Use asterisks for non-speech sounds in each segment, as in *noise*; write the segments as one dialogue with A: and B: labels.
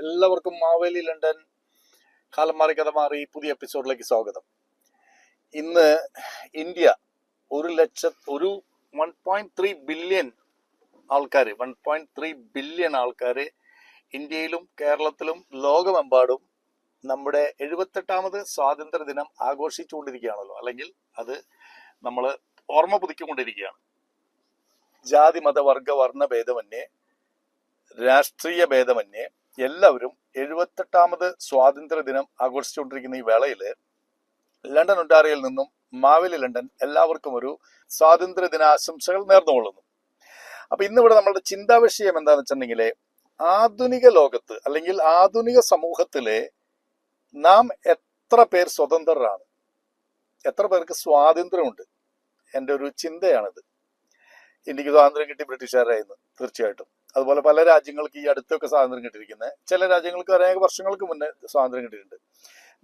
A: എല്ലാവർക്കും മാവേലി ലണ്ടൻ കാലം കഥ മാറി പുതിയ എപ്പിസോഡിലേക്ക് സ്വാഗതം. ഇന്ന് ഇന്ത്യ ഒരു ലക്ഷ ഒരു വൺ പോയിന്റ് ത്രീ ബില്യൺ ആൾക്കാർ വൺ പോയിന്റ് ത്രീ ബില്യൺ ആൾക്കാർ ഇന്ത്യയിലും കേരളത്തിലും ലോകമെമ്പാടും നമ്മുടെ എഴുപത്തെട്ടാമത് സ്വാതന്ത്ര്യ ദിനം ആഘോഷിച്ചുകൊണ്ടിരിക്കുകയാണല്ലോ. അല്ലെങ്കിൽ അത് നമ്മൾ ഓർമ്മ പുതുക്കിക്കൊണ്ടിരിക്കുകയാണ്. ജാതി മത വർഗ വർണ ഭേദമന്യേ രാഷ്ട്രീയ ഭേദമന്യേ എല്ലാവരും എഴുപത്തെട്ടാമത് സ്വാതന്ത്ര്യ ദിനം ആഘോഷിച്ചുകൊണ്ടിരിക്കുന്ന ഈ വേളയിൽ ലണ്ടൻ ഒണ്ടാറിയിൽ നിന്നും മാവേലി ലണ്ടൻ എല്ലാവർക്കും ഒരു സ്വാതന്ത്ര്യ ദിനാശംസകൾ നേർന്നുകൊള്ളുന്നു. അപ്പൊ ഇന്നിവിടെ നമ്മളുടെ ചിന്താ വിഷയം എന്താണെന്ന് വെച്ചിട്ടുണ്ടെങ്കിൽ ആധുനിക ലോകത്ത് അല്ലെങ്കിൽ ആധുനിക സമൂഹത്തിലെ നാം എത്ര പേർ സ്വതന്ത്രരാണ്? എത്ര പേർക്ക് സ്വാതന്ത്ര്യമുണ്ട്? എന്റെ ഒരു ചിന്തയാണിത്. ഇന്ത്യയ്ക്ക് സ്വാതന്ത്ര്യം കിട്ടി ബ്രിട്ടീഷുകാരായിരുന്നു തീർച്ചയായിട്ടും. അതുപോലെ പല രാജ്യങ്ങൾക്ക് ഈ അടുത്തൊക്കെ സ്വാതന്ത്ര്യം കിട്ടിയിരിക്കുന്നത് ചില രാജ്യങ്ങൾക്ക് അനേക വർഷങ്ങൾക്ക് മുന്നേ സ്വാതന്ത്ര്യം കിട്ടിയിട്ടുണ്ട്.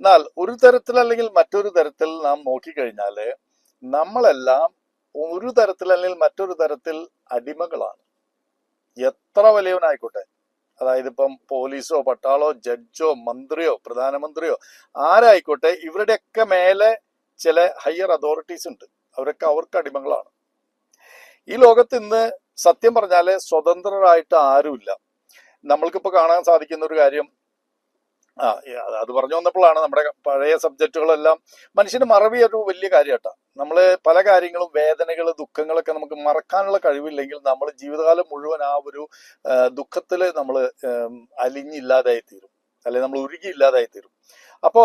A: എന്നാൽ ഒരു തരത്തിൽ അല്ലെങ്കിൽ മറ്റൊരു തരത്തിൽ നാം നോക്കിക്കഴിഞ്ഞാൽ നമ്മളെല്ലാം ഒരു തരത്തിൽ അല്ലെങ്കിൽ മറ്റൊരു തരത്തിൽ അടിമകളാണ്. എത്ര വലിയവനായിക്കോട്ടെ. അതായത് ഇപ്പം പോലീസോ പട്ടാളോ ജഡ്ജോ മന്ത്രിയോ പ്രധാനമന്ത്രിയോ ആരായിക്കോട്ടെ ഇവരുടെയൊക്കെ മേലെ ചില ഹയർ അതോറിറ്റീസ് ഉണ്ട്. അവരൊക്കെ അവർക്ക് അടിമകളാണ്. ഈ ലോകത്ത് ഇന്ന് സത്യം പറഞ്ഞാൽ സ്വതന്ത്രരായിട്ട് ആരുമില്ല. നമ്മൾക്കിപ്പോ കാണാൻ സാധിക്കുന്ന ഒരു കാര്യം ആ അത് പറഞ്ഞു വന്നപ്പോഴാണ് നമ്മുടെ പഴയ സബ്ജക്റ്റുകളെല്ലാം മനുഷ്യന് മറവി ഒരു വലിയ കാര്യമാട്ട നമ്മൾ പല കാര്യങ്ങളും വേദനകൾ ദുഃഖങ്ങളൊക്കെ നമുക്ക് മറക്കാനുള്ള കഴിവില്ലെങ്കിൽ നമ്മൾ ജീവിതകാലം മുഴുവൻ ആ ഒരു ദുഃഖത്തിൽ നമ്മൾ അലിഞ്ഞില്ലാതായി തീരും അല്ലെങ്കിൽ നമ്മൾ ഉരുകിയില്ലാതായി തീരും അപ്പോ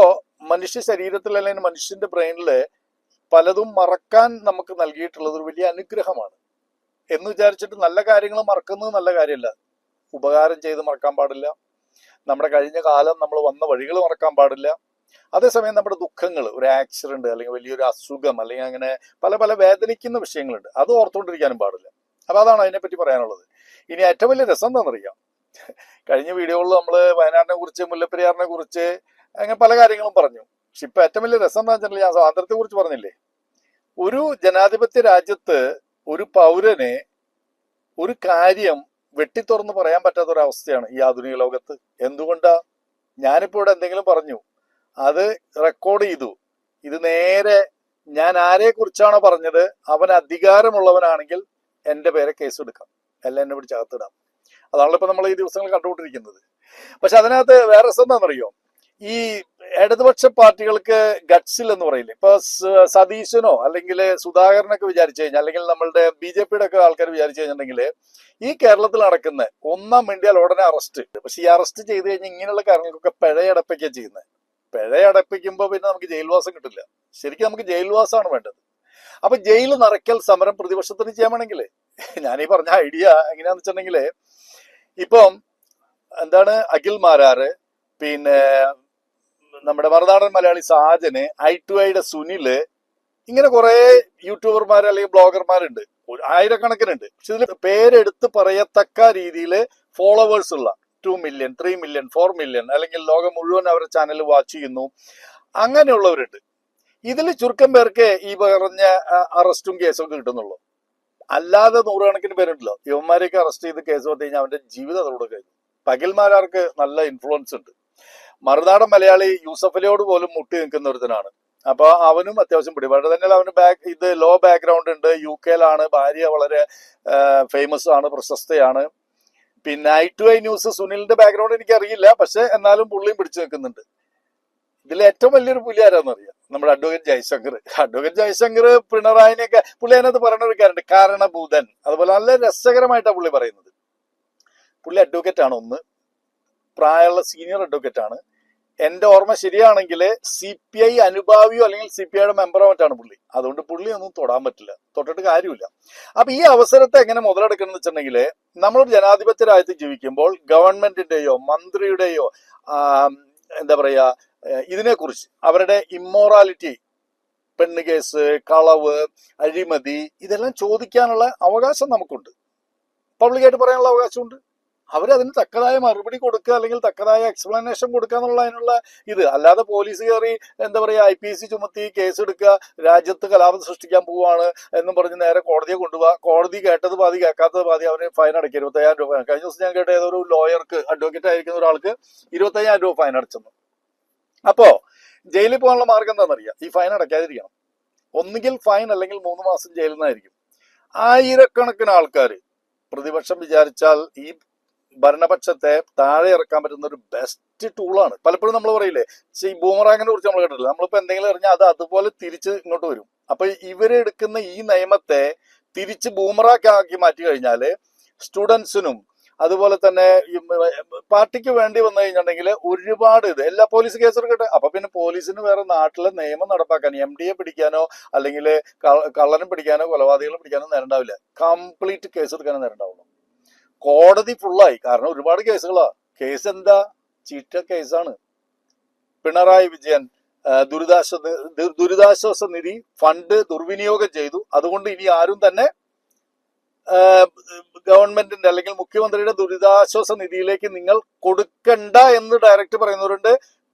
A: മനുഷ്യ ശരീരത്തിൽ അല്ലെങ്കിൽ മനുഷ്യന്റെ ബ്രെയിനിൽ പലതും മറക്കാൻ നമുക്ക് നൽകിയിട്ടുള്ളത് ഒരു വലിയ അനുഗ്രഹമാണ്. എന്ന് വിചാരിച്ചിട്ട് നല്ല കാര്യങ്ങൾ മറക്കുന്നത് നല്ല കാര്യമല്ല. ഉപകാരം ചെയ്ത് മറക്കാൻ പാടില്ല. നമ്മുടെ കഴിഞ്ഞ കാലം നമ്മൾ വന്ന വഴികൾ മറക്കാൻ പാടില്ല. അതേസമയം നമ്മുടെ ദുഃഖങ്ങൾ ഒരു ആക്സിഡന്റ് അല്ലെങ്കിൽ വലിയൊരു അസുഖം അല്ലെങ്കിൽ അങ്ങനെ പല പല വേദനിക്കുന്ന വിഷയങ്ങളുണ്ട്. അത് ഓർത്തുകൊണ്ടിരിക്കാനും പാടില്ല. അപ്പൊ അതാണ് അതിനെപ്പറ്റി പറയാനുള്ളത്. ഇനി ഏറ്റവും വലിയ രസം എന്താണെന്നറിയാം? കഴിഞ്ഞ വീഡിയോകളിൽ നമ്മൾ വയനാടിനെ കുറിച്ച് മുല്ലപ്പെരിയാറിനെ കുറിച്ച് അങ്ങനെ പല കാര്യങ്ങളും പറഞ്ഞു. പക്ഷെ ഇപ്പൊ ഏറ്റവും വലിയ രസം എന്താ വെച്ചിട്ടുണ്ടെങ്കിൽ ഞാൻ സ്വാതന്ത്ര്യത്തെ കുറിച്ച് പറഞ്ഞില്ലേ? ഒരു ജനാധിപത്യ രാജ്യത്ത് ഒരു പൗരനെ ഒരു കാര്യം വെട്ടിത്തുറന്ന് പറയാൻ പറ്റാത്ത ഒരു അവസ്ഥയാണ് ഈ ആധുനിക ലോകത്ത്. എന്തുകൊണ്ടാ? ഞാനിപ്പോ ഇവിടെ എന്തെങ്കിലും പറഞ്ഞു അത് റെക്കോർഡ് ചെയ്തു. ഇത് നേരെ ഞാൻ ആരെ കുറിച്ചാണോ പറഞ്ഞത്? അവൻ അധികാരമുള്ളവനാണെങ്കിൽ എന്റെ പേരെ കേസ് എടുക്കാം എല്ലാം എന്നെ പിടിച്ച് അകത്തിടാം. അതാണല്ലോ ഇപ്പൊ നമ്മൾ ഈ ദിവസങ്ങൾ കണ്ടുകൊണ്ടിരിക്കുന്നത്. പക്ഷെ അതിനകത്ത് വേറെ രസം എന്താണെന്നറിയോ? ഈ ഇടതുപക്ഷ പാർട്ടികൾക്ക് ഗട്സിൽ എന്ന് പറയില്ലേ? ഇപ്പൊ സതീശനോ അല്ലെങ്കിൽ സുധാകരനൊക്കെ വിചാരിച്ചു കഴിഞ്ഞാൽ അല്ലെങ്കിൽ നമ്മളുടെ ബി ജെ പിയുടെ ഒക്കെ ആൾക്കാർ വിചാരിച്ചു കഴിഞ്ഞിട്ടുണ്ടെങ്കിൽ ഈ കേരളത്തിൽ നടക്കുന്ന ഒന്നാം മിണ്ടിയാൽ ഉടനെ അറസ്റ്റ് പക്ഷെ ഈ അറസ്റ്റ് ചെയ്ത് കഴിഞ്ഞാൽ ഇങ്ങനെയുള്ള കാര്യങ്ങൾക്കൊക്കെ പിഴയടപ്പിക്കുകയാണ് ചെയ്യുന്നത് പിഴയടപ്പിക്കുമ്പോൾ പിന്നെ നമുക്ക് ജയിൽവാസം കിട്ടില്ല. ശരിക്കും നമുക്ക് ജയിൽവാസമാണ് വേണ്ടത്. അപ്പൊ ജയിൽ നിറയ്ക്കൽ സമരം പ്രതിപക്ഷത്തിന് ചെയ്യാൻ വേണമെങ്കിൽ ഞാനീ പറഞ്ഞ ഐഡിയ എങ്ങനെയാന്ന് വെച്ചിട്ടുണ്ടെങ്കിൽ ഇപ്പം എന്താണ് അഖിൽ മാരാറ് പിന്നെ നമ്മുടെ മറുനാടൻ മലയാളി സാജന് ഐ ടു ഐയുടെ സുനിൽ ഇങ്ങനെ കുറെ യൂട്യൂബർമാർ അല്ലെങ്കിൽ ബ്ലോഗർമാരുണ്ട്. ആയിരക്കണക്കിനുണ്ട്. പക്ഷെ ഇതിൽ പേരെടുത്ത് പറയത്തക്ക രീതിയിൽ ഫോളോവേഴ്സ് ഉള്ള two million three million four million അല്ലെങ്കിൽ ലോകം മുഴുവൻ അവരുടെ ചാനൽ വാച്ച് ചെയ്യുന്നു. അങ്ങനെയുള്ളവരുണ്ട്. ഇതിൽ ചുരുക്കം പേർക്ക് ഈ പറഞ്ഞ അറസ്റ്റും കേസും ഒക്കെ കിട്ടുന്നുള്ളൂ. അല്ലാതെ നൂറുകണക്കിന് പേരുണ്ടല്ലോ. യുവന്മാരെയൊക്കെ അറസ്റ്റ് ചെയ്ത് കേസ് വന്നു കഴിഞ്ഞാൽ അവന്റെ ജീവിതം അതോടെ കഴിഞ്ഞു. പകൽമാരാർക്ക് നല്ല ഇൻഫ്ലുവൻസ് ഉണ്ട്. മറുനാടൻ മലയാളി യൂസഫലിയോട് പോലും മുട്ടി നിൽക്കുന്ന ഒരുത്തനാണ്. അപ്പൊ അവനും അത്യാവശ്യം പിടിപാട് തന്നെ അവന് ബാക്ക് ഇത് ലോ ബാക്ക്ഗ്രൗണ്ട് ഉണ്ട്. യു കെയിലാണ് ഭാര്യ വളരെ ഫേമസ് ആണ് പ്രശസ്തയാണ്. പിന്നെ ഐ ടു ഐ ന്യൂസ് സുനിലിന്റെ ബാക്ക്ഗ്രൗണ്ട് എനിക്ക് അറിയില്ല പക്ഷെ എന്നാലും പുള്ളിയും പിടിച്ചു നിൽക്കുന്നുണ്ട്. ഇതിൽ ഏറ്റവും വലിയൊരു പുലി ആരാന്നറിയാം നമ്മുടെ അഡ്വക്കേറ്റ് ജയശങ്കർ. അഡ്വക്കേറ്റ് ജയശങ്കർ പിണറായിനെയൊക്കെ പുള്ളി അതിനകത്ത് പറയുന്ന ഒരു കാര്യമുണ്ട് കാരണഭൂതൻ. അതുപോലെ നല്ല രസകരമായിട്ടാണ് പുള്ളി പറയുന്നത്. പുള്ളി അഡ്വക്കേറ്റ് ആണ് ഒന്ന്. പ്രായമുള്ള സീനിയർ അഡ്വക്കേറ്റ് ആണ്. എന്റെ ഓർമ്മ ശരിയാണെങ്കിൽ സി പി ഐ അനുഭാവിയോ അല്ലെങ്കിൽ സി പി ഐയുടെ മെമ്പറോ മറ്റാണ് പുള്ളി. അതുകൊണ്ട് പുള്ളി ഒന്നും തൊടാൻ പറ്റില്ല. തൊട്ടിട്ട് കാര്യമില്ല. അപ്പൊ ഈ അവസരത്തെ എങ്ങനെ മുതലെടുക്കണം എന്ന് വെച്ചിട്ടുണ്ടെങ്കിൽ നമ്മളൊരു ജനാധിപത്യ രാജ്യത്ത് ജീവിക്കുമ്പോൾ ഗവൺമെന്റിന്റെയോ മന്ത്രിയുടെയോ എന്താ പറയാ ഇതിനെക്കുറിച്ച് അവരുടെ ഇമ്മോറാലിറ്റി പെണ്ണ് കേസ് കളവ് അഴിമതി ഇതെല്ലാം ചോദിക്കാനുള്ള അവകാശം നമുക്കുണ്ട്. പബ്ലിക്കായിട്ട് പറയാനുള്ള അവകാശമുണ്ട്. അവരതിന് തക്കതായ മറുപടി കൊടുക്കുക അല്ലെങ്കിൽ തക്കതായ എക്സ്പ്ലനേഷൻ കൊടുക്കുക എന്നുള്ള അതിനുള്ള ഇത്. അല്ലാതെ പോലീസ് കയറി എന്താ പറയുക ഐ പി എസ് സി ചുമത്തി കേസ് എടുക്കുക രാജ്യത്ത് കലാപം സൃഷ്ടിക്കാൻ പോവാണ് എന്നും പറഞ്ഞ് നേരെ കോടതിയെ കൊണ്ടുപോവുക കോടതി കേട്ടത് പാതി കേൾക്കാത്തത് പാതി അവന് ഫൈൻ അടയ്ക്കുക ഇരുപത്തയ്യായിരം രൂപ കഴിഞ്ഞ ദിവസം ഞാൻ കേട്ട ഏതൊരു ലോയർക്ക് അഡ്വക്കേറ്റ് ആയിരിക്കുന്ന ഒരാൾക്ക് ഇരുപത്തയ്യായിരം രൂപ ഫൈൻ അടച്ചെന്ന്. അപ്പോ ജയിലിൽ പോകാനുള്ള മാർഗം എന്താണെന്നറിയാം? ഈ ഫൈൻ അടയ്ക്കാതിരിക്കണം. ഒന്നുകിൽ ഫൈൻ അല്ലെങ്കിൽ മൂന്ന് മാസം ജയിലിൽ നിന്നായിരിക്കും. ആയിരക്കണക്കിന് ആൾക്കാർ പ്രതിപക്ഷം വിചാരിച്ചാൽ ഈ ഭരണപക്ഷത്തെ താഴെ ഇറക്കാൻ പറ്റുന്ന ഒരു ബെസ്റ്റ് ടൂളാണ് പലപ്പോഴും നമ്മൾ പറയില്ലേ ഈ ബൂമറാങ്ങിനെ കുറിച്ച് നമ്മൾ കേട്ടിട്ടില്ല. നമ്മളിപ്പോ എന്തെങ്കിലും അറിഞ്ഞാൽ അത് അതുപോലെ തിരിച്ച് ഇങ്ങോട്ട് വരും. അപ്പൊ ഇവരെടുക്കുന്ന ഈ നിയമത്തെ തിരിച്ച് ബൂമറാക്കി മാറ്റി കഴിഞ്ഞാൽ സ്റ്റുഡൻസിനും അതുപോലെ തന്നെ പാർട്ടിക്ക് വേണ്ടി വന്നു കഴിഞ്ഞിട്ടുണ്ടെങ്കിൽ ഒരുപാട് ഇത് എല്ലാ പോലീസ് കേസ് എടുക്കട്ടെ. അപ്പൊ പിന്നെ പോലീസിന് വേറെ നാട്ടിലെ നിയമം നടപ്പാക്കാൻ എം ഡി എ പിടിക്കാനോ അല്ലെങ്കിൽ കള്ളനും പിടിക്കാനോ കൊലപാതകളെ പിടിക്കാനോ നേരം ഉണ്ടാവില്ല കംപ്ലീറ്റ് കേസ് എടുക്കാനോ നേരം കോടതി ഫുള്ളായി കാരണം ഒരുപാട് കേസുകളാ. കേസ് എന്താ? ചീറ്റ കേസാണ്. പിണറായി വിജയൻ ദുരിതാശ്വാസ ദുരിതാശ്വാസ നിധി ഫണ്ട് ദുർവിനിയോഗം ചെയ്തു. അതുകൊണ്ട് ഇനി ആരും തന്നെ ഗവൺമെന്റിന്റെ അല്ലെങ്കിൽ മുഖ്യമന്ത്രിയുടെ ദുരിതാശ്വാസ നിധിയിലേക്ക് നിങ്ങൾ കൊടുക്കണ്ട എന്ന് ഡയറക്റ്റ് പറയുന്നവരുണ്ട്.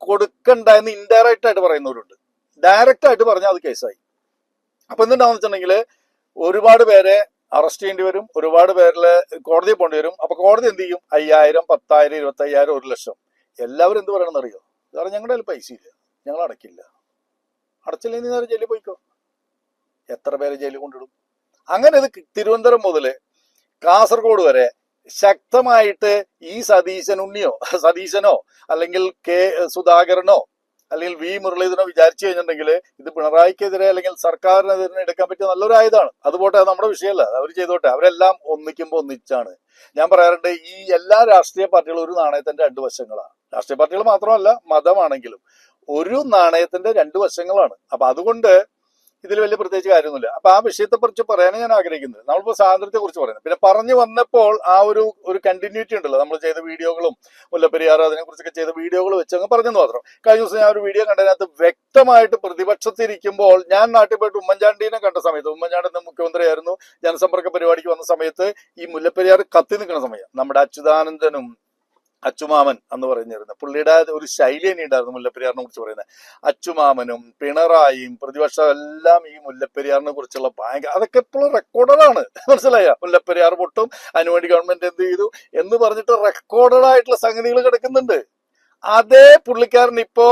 A: കൊടുക്കണ്ട എന്ന് ഇൻഡയറക്റ്റ് ആയിട്ട് പറയുന്നവരുണ്ട്. ഡയറക്റ്റ് ആയിട്ട് പറഞ്ഞാൽ അത് കേസായി. അപ്പൊ എന്തുണ്ടാവുന്ന വെച്ചിട്ടുണ്ടെങ്കിൽ ഒരുപാട് പേരെ അറസ്റ്റ് ചെയ്യേണ്ടി വരും. ഒരുപാട് പേരിൽ കോടതി പോകേണ്ടി വരും. അപ്പൊ കോടതി എന്ത് ചെയ്യും? അയ്യായിരം പത്തായിരം ഇരുപത്തി അയ്യായിരം ഒരു ലക്ഷം. എല്ലാവരും എന്ത് പറയണമെന്ന് അറിയോ? കാരണം ഞങ്ങളുടെ കയ്യിൽ പൈസ ഇല്ല. ഞങ്ങൾ അടക്കില്ല അടച്ചില്ലെങ്കിൽ നേരെ ജയിലിൽ പോയിക്കോ? എത്ര പേരെ ജയിലിൽ കൊണ്ടിടും? അങ്ങനെ ഇത് തിരുവനന്തപുരം മുതൽ കാസർഗോഡ് വരെ ശക്തമായിട്ട് ഈ സതീശൻ ഉണ്ണിയോ സതീശനോ അല്ലെങ്കിൽ കെ സുധാകരനോ അല്ലെങ്കിൽ വി മുരളീധരനെ വിചാരിച്ചു കഴിഞ്ഞിട്ടുണ്ടെങ്കിൽ ഇത് പിണറായിക്കെതിരെ അല്ലെങ്കിൽ സർക്കാരിനെതിരെ എടുക്കാൻ പറ്റിയ നല്ലൊരു അതുപോട്ടെ അത് നമ്മുടെ വിഷയമല്ല. അവർ ചെയ്തോട്ടെ. അവരെല്ലാം ഒന്നിക്കുമ്പോൾ ഒന്നിച്ചാണ്. ഞാൻ പറയാറുണ്ട് ഈ എല്ലാ രാഷ്ട്രീയ പാർട്ടികളും ഒരു നാണയത്തിന്റെ രണ്ട് വശങ്ങളാണ്. രാഷ്ട്രീയ പാർട്ടികൾ മാത്രമല്ല മതമാണെങ്കിലും ഒരു നാണയത്തിന്റെ രണ്ട് വശങ്ങളാണ്. അപ്പൊ അതുകൊണ്ട് ഇതിൽ വലിയ പ്രത്യേകിച്ച് കാര്യമൊന്നുമില്ല. അപ്പൊ ആ വിഷയത്തെ കുറിച്ച് പറയാനാണ് ഞാൻ ആഗ്രഹിക്കുന്നത്. നമ്മളിപ്പോ സ്വാതന്ത്ര്യത്തെ കുറിച്ച് പറയുന്നത്. പിന്നെ പറഞ്ഞു വന്നപ്പോൾ ആ ഒരു ഒരു കണ്ടിന്യൂറ്റി ഉണ്ടല്ലോ. നമ്മൾ ചെയ്ത വീഡിയോകളും മുല്ലപ്പെരിയാർ അതിനെ കുറിച്ചൊക്കെ ചെയ്ത വീഡിയോകൾ വെച്ച് അങ്ങ് പറഞ്ഞെന്ന് മാത്രം. കഴിഞ്ഞ ദിവസം ഞാൻ ഒരു വീഡിയോ കണ്ടതിനകത്ത് വ്യക്തമായിട്ട് പ്രതിപക്ഷത്തിരിക്കുമ്പോൾ ഞാൻ നാട്ടിൽ പോയിട്ട് ഉമ്മൻചാണ്ടിനെ കണ്ട സമയത്ത് ഉമ്മൻചാണ്ടി മുഖ്യമന്ത്രിയായിരുന്നു ജനസമ്പർക്ക പരിപാടിക്ക് വന്ന സമയത്ത് ഈ മുല്ലപ്പെരിയാർ കത്തി നിൽക്കുന്ന സമയം. നമ്മുടെ അച്യുതാനന്ദനും അച്ചുമാമൻ എന്ന് പറഞ്ഞിരുന്നത് പുള്ളിയുടെ ഒരു ശൈലി തന്നെ ഉണ്ടായിരുന്നു മുല്ലപ്പെരിയാറിനെ കുറിച്ച് പറയുന്നത്. അച്ചുമാമനും പിണറായിയും പ്രതിപക്ഷം എല്ലാം ഈ മുല്ലപ്പെരിയാറിനെ കുറിച്ചുള്ള ഭയങ്കര അതൊക്കെ ഇപ്പോഴും റെക്കോർഡാണ് മനസ്സിലായ? മുല്ലപ്പെരിയാർ പൊട്ടും അതിനുവേണ്ടി ഗവൺമെന്റ് എന്ത് ചെയ്തു എന്ന് പറഞ്ഞിട്ട് റെക്കോർഡഡ് ആയിട്ടുള്ള സംഗതികൾ കിടക്കുന്നുണ്ട്. അതേ പുള്ളിക്കാരൻ ഇപ്പോ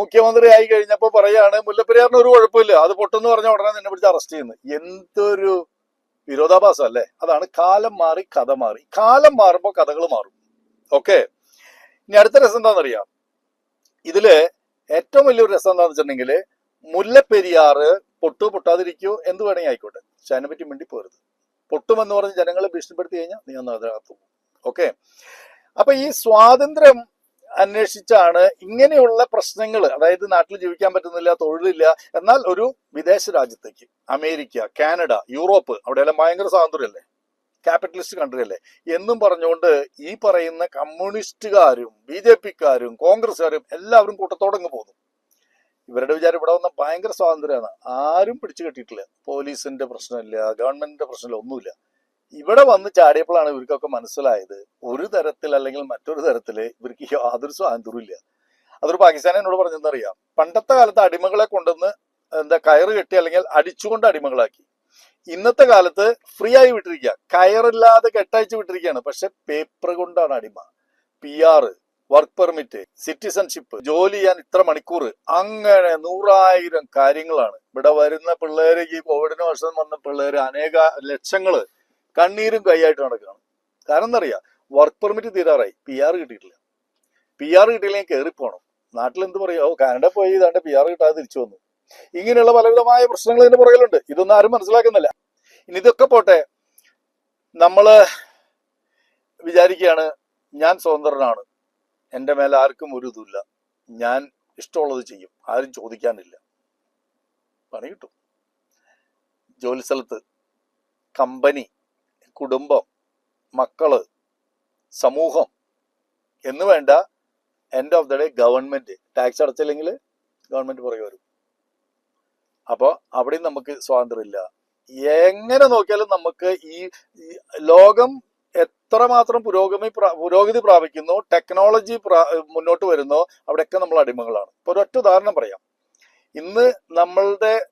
A: മുഖ്യമന്ത്രി ആയി കഴിഞ്ഞപ്പോ പറയാണ് മുല്ലപ്പെരിയാറിന് ഒരു കുഴപ്പമില്ല. അത് പൊട്ടെന്ന് പറഞ്ഞ ഉടനെ നിന്നെ പിടിച്ച് അറസ്റ്റ് ചെയ്യുന്നു. എന്തൊരു വിരോധാഭാസം അല്ലേ അതാണ് കാലം മാറി കഥ മാറി. കാലം മാറുമ്പോൾ കഥകൾ മാറും. ഓക്കെ ഇനി അടുത്ത രസം എന്താണെന്നറിയാം? ഇതിൽ ഏറ്റവും വലിയൊരു രസം എന്താണെന്ന് വെച്ചിട്ടുണ്ടെങ്കിൽ മുല്ലപ്പെരിയാറ് പൊട്ടു പൊട്ടാതിരിക്കൂ എന്ത് വേണമെങ്കിൽ ആയിക്കോട്ടെ. പക്ഷെ അതിനെപ്പറ്റി മിണ്ടി പോരുത്. പൊട്ടുമെന്ന് പറഞ്ഞ് ജനങ്ങളെ ഭീഷണിപ്പെടുത്തി കഴിഞ്ഞാൽ നീ ഒന്ന് അതിനകത്ത് ഓക്കെ അപ്പൊ ഈ സ്വാതന്ത്ര്യം അന്വേഷിച്ചാണ് ഇങ്ങനെയുള്ള പ്രശ്നങ്ങൾ അതായത് നാട്ടിൽ ജീവിക്കാൻ പറ്റുന്നില്ല തൊഴിലില്ല എന്നാൽ ഒരു വിദേശ രാജ്യത്തേക്ക് അമേരിക്ക കാനഡ യൂറോപ്പ് അവിടെയെല്ലാം ഭയങ്കര സ്വാതന്ത്ര്യമല്ലേ? ക്യാപിറ്റലിസ്റ്റ് കൺട്രി അല്ലേ എന്നും പറഞ്ഞുകൊണ്ട് ഈ പറയുന്ന കമ്മ്യൂണിസ്റ്റുകാരും ബി ജെ പിക്കാരും കോൺഗ്രസ്സുകാരും എല്ലാവരും കൂട്ടത്തോടങ്ങ് പോകുന്നു ഇവരുടെ വിചാരം ഇവിടെ വന്ന ഭയങ്കര സ്വാതന്ത്ര്യമാണ്. ആരും പിടിച്ചു കെട്ടിയിട്ടില്ല. പോലീസിന്റെ പ്രശ്നമില്ല ഗവൺമെന്റിന്റെ പ്രശ്നമില്ല ഒന്നുമില്ല. ഇവിടെ വന്ന് ചാടിയപ്പോഴാണ് ഇവർക്കൊക്കെ മനസ്സിലായത് ഒരു തരത്തിൽ അല്ലെങ്കിൽ മറ്റൊരു തരത്തിൽ ഇവർക്ക് യാതൊരു സ്വാതന്ത്ര്യവും ഇല്ല. അതൊരു പാകിസ്ഥാനെ എന്നോട് പറഞ്ഞെന്നറിയാം. പണ്ടത്തെ കാലത്ത് അടിമകളെ കൊണ്ടുവന്ന് എന്താ കയറ് കെട്ടി അല്ലെങ്കിൽ അടിച്ചുകൊണ്ട് അടിമകളാക്കി. ഇന്നത്തെ കാലത്ത് ഫ്രീ ആയി വിട്ടിരിക്കുക കയറില്ലാതെ കെട്ടയച്ച് വിട്ടിരിക്കുകയാണ് പക്ഷെ പേപ്പർ കൊണ്ടാണ് അടിമ. പി ആർ വർക്ക് പെർമിറ്റ് സിറ്റിസൺഷിപ്പ് ജോലി ചെയ്യാൻ ഇത്ര മണിക്കൂർ. അങ്ങനെ നൂറായിരം കാര്യങ്ങളാണ്. ഇവിടെ വരുന്ന പിള്ളേര് ഈ കോവിഡിന് വർഷം വന്ന പിള്ളേര് അനേക ലക്ഷങ്ങൾ കണ്ണീരും കൈയായിട്ട് നടക്കുകയാണ്. കാരണം എന്താ വർക്ക് പെർമിറ്റ് തീരാറായി. പി ആർ കിട്ടിയിട്ടില്ല. പി ആർ കിട്ടിയില്ലെങ്കിൽ കയറിപ്പോണം നാട്ടിൽ എന്ത് പറയാ? ഓ കാനഡ പോയി ഇതാണ്ട് പി ആർ കിട്ടാതെ തിരിച്ചു വന്നു. ഇങ്ങനെയുള്ള പലവിധമായ പ്രശ്നങ്ങൾ ഇതിന്റെ പുറകിലുണ്ട്. ഇതൊന്നും ആരും മനസ്സിലാക്കുന്നില്ല. ഇനി ഇതൊക്കെ പോട്ടെ. നമ്മൾ വിചാരിക്കുകയാണ് ഞാൻ സ്വതന്ത്രനാണ്. എന്റെ മേലെ ആർക്കും ഒരു ഇതുമില്ല. ഞാൻ ഇഷ്ടമുള്ളത് ചെയ്യും. ആരും ചോദിക്കാനില്ല. പണി കിട്ടും. ജോലി സ്ഥലത്ത് കമ്പനി കുടുംബം മക്കൾ സമൂഹം എന്ന് വേണ്ട end of the day government tax അടച്ചില്ലെങ്കിൽ government പുറകെ വരും. അപ്പോൾ അവിടെയും നമുക്ക് സ്വാതന്ത്ര്യമില്ല. എങ്ങനെ നോക്കിയാലും നമുക്ക് ഈ ലോകം എത്രമാത്രം പുരോഗമി പ്ര- പുരോഗതി പ്രാപിക്കുന്നു ടെക്നോളജി മുന്നോട്ട് വരുന്നോ അവിടെയൊക്കെ നമ്മൾ അടിമകളാണ്. ഇപ്പൊ ഒരൊറ്റ ഉദാഹരണം പറയാം. ഇന്ന് നമ്മളുടെ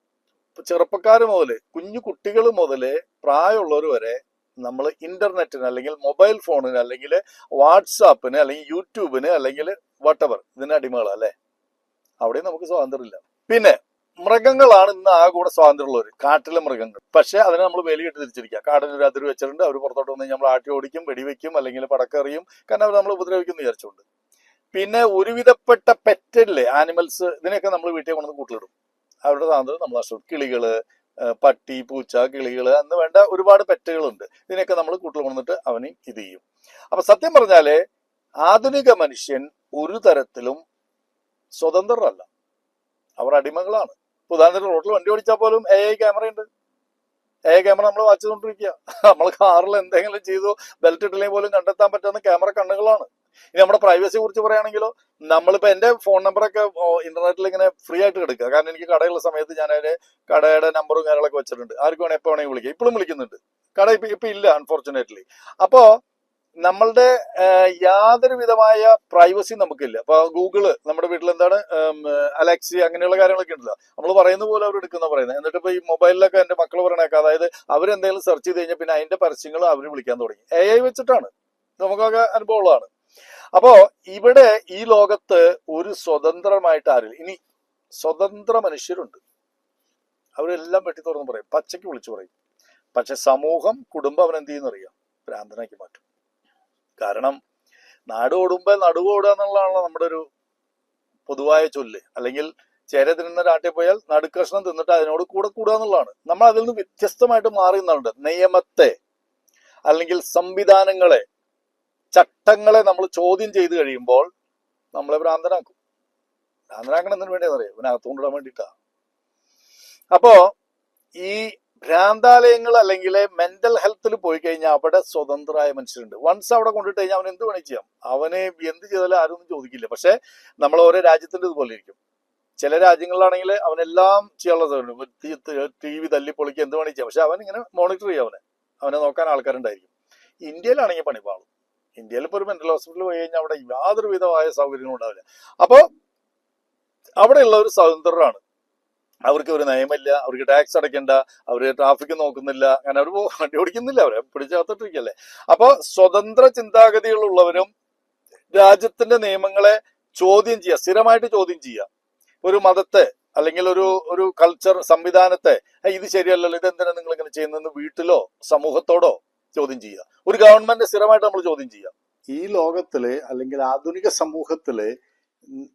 A: ചെറുപ്പക്കാർ മുതൽ കുഞ്ഞു കുട്ടികൾ മുതൽ പ്രായമുള്ളവർ വരെ നമ്മൾ ഇന്റർനെറ്റിന് അല്ലെങ്കിൽ മൊബൈൽ ഫോണിന് അല്ലെങ്കിൽ വാട്സാപ്പിന് അല്ലെങ്കിൽ യൂട്യൂബിന് അല്ലെങ്കിൽ വട്ടവർ ഇതിന് അടിമകളാ അല്ലെ അവിടെ നമുക്ക് സ്വാതന്ത്ര്യമില്ല. പിന്നെ മൃഗങ്ങളാണ് ഇന്ന് ആ കൂടെ സ്വാതന്ത്ര്യമുള്ളവർ കാട്ടിലെ മൃഗങ്ങൾ. പക്ഷെ അതിനെ നമ്മൾ വേലിയിട്ട് തിരിച്ചിരിക്കുക കാടിന് ഒരു അതിർ വെച്ചിട്ടുണ്ട് അവർ പുറത്തോട്ട് വന്ന് നമ്മൾ ആട്ടി ഓടിക്കും വെടിവെക്കും അല്ലെങ്കിൽ പടക്കെറിയും കാരണം അവർ നമ്മൾ ഉപദ്രവിക്കും എന്ന് വിചാരിച്ചുകൊണ്ട് പിന്നെ ഒരുവിധപ്പെട്ട പെറ്റല്ലേ ആനിമൽസ് ഇതിനെയൊക്കെ നമ്മൾ വീട്ടിൽ കൊണ്ടുവന്ന് കൂട്ടിലിടും. അവരുടെ സ്വാതന്ത്ര്യം നമ്മൾ നഷ്ടപ്പെടും. കിളികൾ പട്ടി പൂച്ച കിളികൾ അന്ന് വേണ്ട ഒരുപാട് പെറ്റുകളുണ്ട്. ഇതിനൊക്കെ നമ്മൾ കൂട്ടിൽ കൊണ്ടുവന്നിട്ട് അവന് ഇത് ചെയ്യും. അപ്പൊ സത്യം പറഞ്ഞാൽ ആധുനിക മനുഷ്യൻ ഒരു തരത്തിലും സ്വതന്ത്രരല്ല. അവർ അടിമകളാണ്. ഉദാഹരണത്തിന് റോഡിൽ വണ്ടി ഓടിച്ചാൽ പോലും എ ഐ ക്യാമറ ഉണ്ട്. എ ഐ ക്യാമറ നമ്മൾ വാച്ച് കൊണ്ടിരിക്കുക നമ്മൾ കാറിൽ എന്തെങ്കിലും ചെയ്തു ബെൽറ്റ് ഇട്ടില്ലെങ്കിൽ പോലും കണ്ടെത്താൻ പറ്റുന്ന ക്യാമറ കണ്ണുകളാണ്. ഇനി നമ്മുടെ പ്രൈവസിയെ കുറിച്ച് പറയുകയാണെങ്കിലോ നമ്മളിപ്പോ എന്റെ ഫോൺ നമ്പറൊക്കെ ഇന്റർനെറ്റിൽ ഇങ്ങനെ ഫ്രീ ആയിട്ട് എടുക്കുക കാരണം എനിക്ക് കടയുള്ള സമയത്ത് ഞാൻ അതിന്റെ കടയുടെ നമ്പറും കാര്യങ്ങളൊക്കെ വെച്ചിട്ടുണ്ട്. ആർക്കും വേണേ എപ്പോ വേണമെങ്കിൽ വിളിക്കാം. ഇപ്പോഴും വിളിക്കുന്നുണ്ട്. കട ഇപ്പൊ ഇപ്പൊ ഇല്ല അൺഫോർച്ചുനേറ്റ്ലി അപ്പോൾ നമ്മളുടെ യാതൊരു വിധമായ പ്രൈവസി നമുക്കില്ല. അപ്പൊ ഗൂഗിൾ നമ്മുടെ വീട്ടിൽ എന്താണ് അലക്സി അങ്ങനെയുള്ള കാര്യങ്ങളൊക്കെ ഉണ്ടല്ലോ. നമ്മൾ പറയുന്ന പോലെ അവർ എടുക്കുന്ന പറയുന്നത് എന്നിട്ട് ഇപ്പൊ ഈ മൊബൈലിലൊക്കെ എന്റെ മക്കൾ പറയണേക്കെ അതായത് അവരെന്തെങ്കിലും സെർച്ച് ചെയ്ത് കഴിഞ്ഞാൽ പിന്നെ അതിന്റെ പരസ്യങ്ങൾ അവർ വിളിക്കാൻ തുടങ്ങി. എ ഐ വെച്ചിട്ടാണ്. നമുക്കൊക്കെ അനുഭവമുള്ളതാണ്. അപ്പോ ഇവിടെ ഈ ലോകത്ത് ഒരു സ്വതന്ത്രമായിട്ട് ആരില്ല. ഇനി സ്വതന്ത്ര മനുഷ്യരുണ്ട്. അവരെല്ലാം വെട്ടി തുറന്ന് പറയും. പച്ചയ്ക്ക് വിളിച്ചു പറയും. പക്ഷെ സമൂഹം കുടുംബം അവൻ എന്ത് ചെയ്യുന്നറിയാം ഭ്രാന്തനാക്കി മാറ്റും. കാരണം നാട് ഓടുമ്പോ ഓടുക എന്നുള്ളതാണല്ലോ നമ്മുടെ ഒരു പൊതുവായ ചൊല്ല്. അല്ലെങ്കിൽ ചേര തിന്നുന്ന രാട്ടിൽ പോയാൽ നടുക്കഷ്ണം തിന്നിട്ട് അതിനോട് കൂടെ കൂടുക എന്നുള്ളതാണ്. നമ്മൾ അതിൽ നിന്ന് വ്യത്യസ്തമായിട്ട് മാറി നിന്നുണ്ട് നിയമത്തെ അല്ലെങ്കിൽ സംവിധാനങ്ങളെ ചട്ടങ്ങളെ നമ്മൾ ചോദ്യം ചെയ്ത് കഴിയുമ്പോൾ നമ്മളെ ഭ്രാന്തനാക്കും. ഭ്രാന്തനാക്കണതിന് വേണ്ടിയാ അറിയാം ഇവനകത്തുകൊണ്ടിടാൻ വേണ്ടിയിട്ടാണ് അപ്പോ ഈ ഭ്രാന്താലയങ്ങൾ അല്ലെങ്കിൽ മെന്റൽ ഹെൽത്തിൽ പോയി കഴിഞ്ഞാൽ അവിടെ സ്വതന്ത്രമായ മനുഷ്യരുണ്ട്. വൺസ് അവിടെ കൊണ്ടിട്ട് കഴിഞ്ഞാൽ അവൻ എന്ത് വേണേ ചെയ്യാം. അവനെ എന്ത് ചെയ്താലും ആരും ഒന്നും ചോദിക്കില്ല. പക്ഷെ നമ്മൾ ഓരോ രാജ്യത്തിന്റെ ഇതുപോലെ ഇരിക്കും. ചില രാജ്യങ്ങളിലാണെങ്കിൽ അവനെല്ലാം ചെയ്യാനുള്ള സൗകര്യം ടി വി തല്ലി പൊളിക്ക് എന്ത് വേണേ ചെയ്യാം. പക്ഷെ അവൻ ഇങ്ങനെ മോണിറ്റർ ചെയ്യും അവനെ. അവനെ നോക്കാൻ ആൾക്കാരുണ്ടായിരിക്കും. ഇന്ത്യയിലാണെങ്കിൽ പണിപാളും ഇന്ത്യയിൽ ഇപ്പോൾ ഒരു മെന്റൽ ഹോസ്പിറ്റലിൽ പോയി കഴിഞ്ഞാൽ അവിടെ യാതൊരു വിധമായ സൗകര്യങ്ങളും ഉണ്ടാവില്ല. അപ്പോൾ അവിടെയുള്ള ഒരു സ്വതന്ത്രരാണ് അവർക്ക് ഒരു നയമില്ല അവർക്ക് ടാക്സ് അടയ്ക്കണ്ട അവർ ട്രാഫിക് നോക്കുന്നില്ല അങ്ങനെ അവർ വണ്ടി ഓടിക്കുന്നില്ല അവരെ പിടിച്ചകത്തിട്ടിരിക്കല്ലേ അപ്പൊ സ്വതന്ത്ര ചിന്താഗതികളുള്ളവരും രാജ്യത്തിന്റെ നിയമങ്ങളെ ചോദ്യം ചെയ്യുക സ്ഥിരമായിട്ട് ചോദ്യം ചെയ്യുക. ഒരു മതത്തെ അല്ലെങ്കിൽ ഒരു ഒരു കൾച്ചർ സംവിധാനത്തെ ഇത് ശരിയല്ലല്ലോ ഇത് എന്തിനാ നിങ്ങൾ ഇങ്ങനെ ചെയ്യുന്നതെന്ന് വീട്ടിലോ സമൂഹത്തോടോ ചോദ്യം ചെയ്യുക. ഒരു ഗവൺമെന്റ് സ്ഥിരമായിട്ട് നമ്മൾ ചോദ്യം ചെയ്യുക. ഈ ലോകത്തിലെ അല്ലെങ്കിൽ ആധുനിക സമൂഹത്തിലെ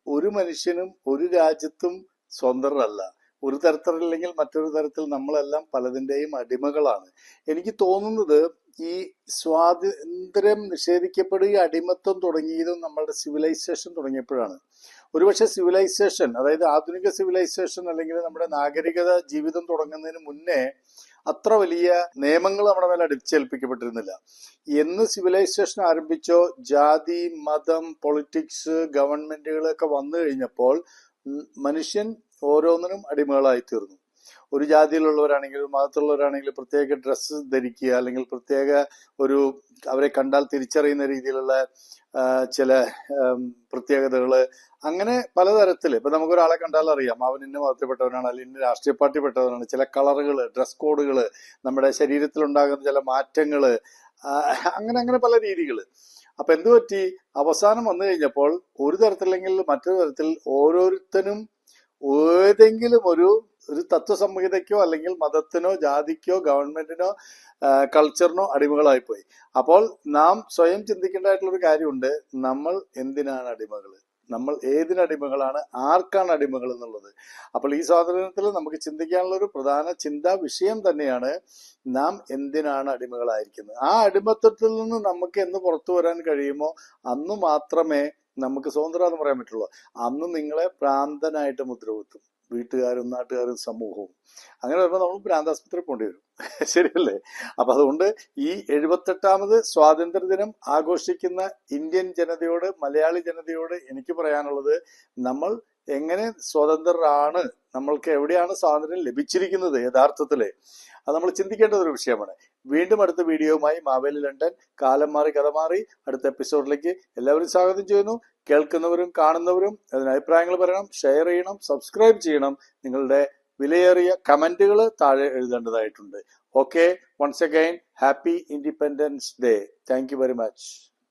A: ഒരു മനുഷ്യനും ഒരു രാജ്യത്തും സ്വതന്ത്രരല്ല. ഒരു തരത്തിലല്ലെങ്കിൽ മറ്റൊരു തരത്തിൽ നമ്മളെല്ലാം പലതിന്റെയും അടിമകളാണ്. എനിക്ക് തോന്നുന്നത് ഈ സ്വാതന്ത്ര്യം നിഷേധിക്കപ്പെടുക അടിമത്വം തുടങ്ങിയതും നമ്മളുടെ സിവിലൈസേഷൻ തുടങ്ങിയപ്പോഴാണ്. ഒരുപക്ഷെ സിവിലൈസേഷൻ അതായത് ആധുനിക സിവിലൈസേഷൻ അല്ലെങ്കിൽ നമ്മുടെ നാഗരികത ജീവിതം തുടങ്ങുന്നതിന് മുന്നേ അത്ര വലിയ നിയമങ്ങൾ നമ്മുടെ മേലെ അടിച്ചേൽപ്പിക്കപ്പെട്ടിരുന്നില്ല. എന്ന് സിവിലൈസേഷൻ ആരംഭിച്ചോ ജാതി മതം പൊളിറ്റിക്സ് ഗവൺമെന്റുകളൊക്കെ വന്നു കഴിഞ്ഞപ്പോൾ മനുഷ്യൻ ഓരോന്നിനും അടിമകളായി തീർന്നു. ഒരു ജാതിയിലുള്ളവരാണെങ്കിലും ഒരു മതത്തിലുള്ളവരാണെങ്കിൽ പ്രത്യേക ഡ്രസ്സ് ധരിക്കുക അല്ലെങ്കിൽ പ്രത്യേക ഒരു അവരെ കണ്ടാൽ തിരിച്ചറിയുന്ന രീതിയിലുള്ള ചില പ്രത്യേകതകൾ അങ്ങനെ പലതരത്തിൽ. ഇപ്പൊ നമുക്കൊരാളെ കണ്ടാൽ അറിയാം. അവൻ ഇന്ന മതത്തിൽപ്പെട്ടവനാണ് അല്ലെങ്കിൽ ഇന്ന രാഷ്ട്രീയ പാർട്ടിപ്പെട്ടവനാണ് ചില കളറുകൾ ഡ്രസ് കോഡുകൾ നമ്മുടെ ശരീരത്തിലുണ്ടാകുന്ന ചില മാറ്റങ്ങൾ അങ്ങനെ അങ്ങനെ പല രീതികൾ അപ്പൊ എന്തു പറ്റി? അവസാനം വന്നു കഴിഞ്ഞപ്പോൾ ഒരു തരത്തിലെങ്കിൽ മറ്റൊരു തരത്തിൽ ഓരോരുത്തരും ഏതെങ്കിലും ഒരു ഒരു തത്വസംഹിതയ്ക്കോ അല്ലെങ്കിൽ മതത്തിനോ ജാതിക്കോ ഗവൺമെന്റിനോ കൾച്ചറിനോ അടിമകളായി പോയി. അപ്പോൾ നാം സ്വയം ചിന്തിക്കേണ്ടതായിട്ടുള്ള ഒരു കാര്യമുണ്ട്. നമ്മൾ എന്തിനാണ് അടിമകൾ നമ്മൾ ഏതിനടിമകളാണ് ആർക്കാണ് അടിമകൾ എന്നുള്ളത്. അപ്പോൾ ഈ സ്വാതന്ത്ര്യത്തിൽ നമുക്ക് ചിന്തിക്കാനുള്ള ഒരു പ്രധാന ചിന്താ വിഷയം തന്നെയാണ് നാം എന്തിനാണ് അടിമകളായിരിക്കുന്നത്. ആ അടിമത്വത്തിൽ നിന്ന് നമുക്ക് എന്ന് പുറത്തു വരാൻ കഴിയുമോ? അന്ന് മാത്രമേ നമുക്ക് സ്വതന്ത്രം എന്ന് പറയാൻ പറ്റുള്ളൂ. അന്ന് നിങ്ങളെ പ്രാന്തനായിട്ട് മുദ്രകുത്തും. വീട്ടുകാരും നാട്ടുകാരും സമൂഹവും. അങ്ങനെ വരുമ്പോൾ നമ്മൾ ഭ്രാന്താസ്പത്രി പോകേണ്ടി *laughs* ശരിയല്ലേ? അപ്പൊ അതുകൊണ്ട് ഈ എഴുപത്തെട്ടാമത് സ്വാതന്ത്ര്യ ദിനം ആഘോഷിക്കുന്ന ഇന്ത്യൻ ജനതയോട് മലയാളി ജനതയോട് എനിക്ക് പറയാനുള്ളത് നമ്മൾ എങ്ങനെ സ്വതന്ത്രരാണ് നമ്മൾക്ക് എവിടെയാണ് സ്വാതന്ത്ര്യം ലഭിച്ചിരിക്കുന്നത് യഥാർത്ഥത്തിൽ? അത് നമ്മൾ ചിന്തിക്കേണ്ട ഒരു വിഷയമാണ്. വീണ്ടും അടുത്ത വീഡിയോയുമായി മാവേലി ലണ്ടൻ കാലം മാറി കഥ മാറി അടുത്ത എപ്പിസോഡിലേക്ക് എല്ലാവരും സ്വാഗതം ചെയ്യുന്നു. കേൾക്കുന്നവരും കാണുന്നവരും അതിന് അഭിപ്രായങ്ങൾ പറയണം ഷെയർ ചെയ്യണം സബ്സ്ക്രൈബ് ചെയ്യണം. നിങ്ങളുടെ വിലയേറിയ കമന്റുകൾ താഴെ എഴുതേണ്ടതായിട്ടുണ്ട്. Okay once again happy independence day thank very much